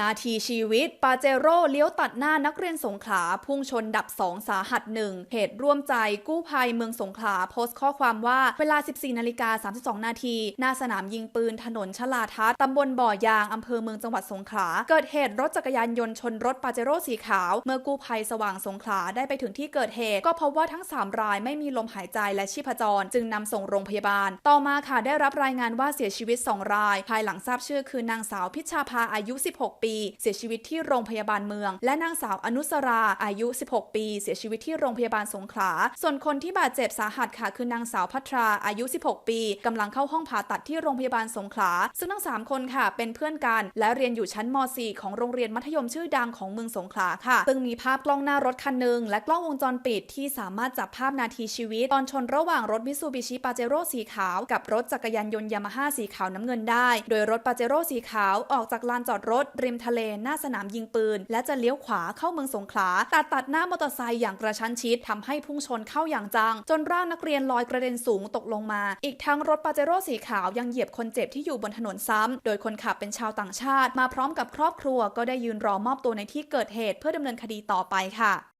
นาทีชีวิต ปาเจโร่เลี้ยวตัดหน้านักเรียนสงขลา พุ่งชนดับ2สาหัสหนึ่งเหตุร่วมใจกู้ภัยเมืองสงขลาโพสต์ข้อความว่าเวลา 14นาฬิกา32 นาทีหน้าสนามยิงปืนถนนชลาทัศน์ตำบลบ่อยางอำเภอเมืองจังหวัดสงขลา เกิดเหตุรถจักรยานยนต์ชนรถปาเจโร่สีขาว เมื่อกู้ภัยสว่างสงขลาได้ไปถึงที่เกิดเหตุ ก็พบว่าทั้ง 3 รายไม่มีลมหายใจและชีพจร จึงนำส่งโรงพยาบาล ต่อมาค่ะได้รับรายงานว่าเสียชีวิต 2 ราย ภายหลังทราบชื่อคือนางสาวพิชชาภาอายุ 16 ปีเสียชีวิตที่โรงพยาบาลเมือง และนางสาวอนุสราอายุ 16 ปี เสียชีวิตที่โรงพยาบาลสงขลา ส่วนคนที่บาดเจ็บสาหัสค่ะคือนางสาวพัทราอายุ 16 ปีกำลังเข้าห้องผ่าตัดที่โรงพยาบาลสงขลา ซึ่งทั้ง 3 คนค่ะ เป็นเพื่อนกัน และเรียนอยู่ชั้นม .4 ของโรงเรียนมัธยมชื่อดังของเมืองสงขลาค่ะ ซึ่งมีภาพกล้องหน้ารถคันหนึ่งและกล้องวงจรปิดที่สามารถจับภาพนาทีชีวิต ตอนชนระหว่างรถมิซูบิชิปาเจโร่สีขาวกับรถจักรยานยนต์ยามาฮ่าสีขาวน้ำเงินได้ โดยรถปาเจโร่สีขาวออกจากลานจอดรถริมทะเลหน้าสนามยิงปืน และจะเลี้ยวขวาเข้าเมืองสงขลาตัดตัดหน้ามอเตอร์ไซค์อย่างกระชั้นชิดทำให้พุ่งชนเข้าอย่างจัง จนร่างนักเรียนลอยกระเด็นสูงตกลงมา อีกทั้งรถปาเจโร่สีขาวยังเหยียบคนเจ็บที่อยู่บนถนนซ้ำโดยคนขับเป็นชาวต่างชาติ มาพร้อมกับครอบครัวก็ได้ยืนรอมอบตัวในที่เกิดเหตุ เพื่อดำเนินคดีต่อไปค่ะ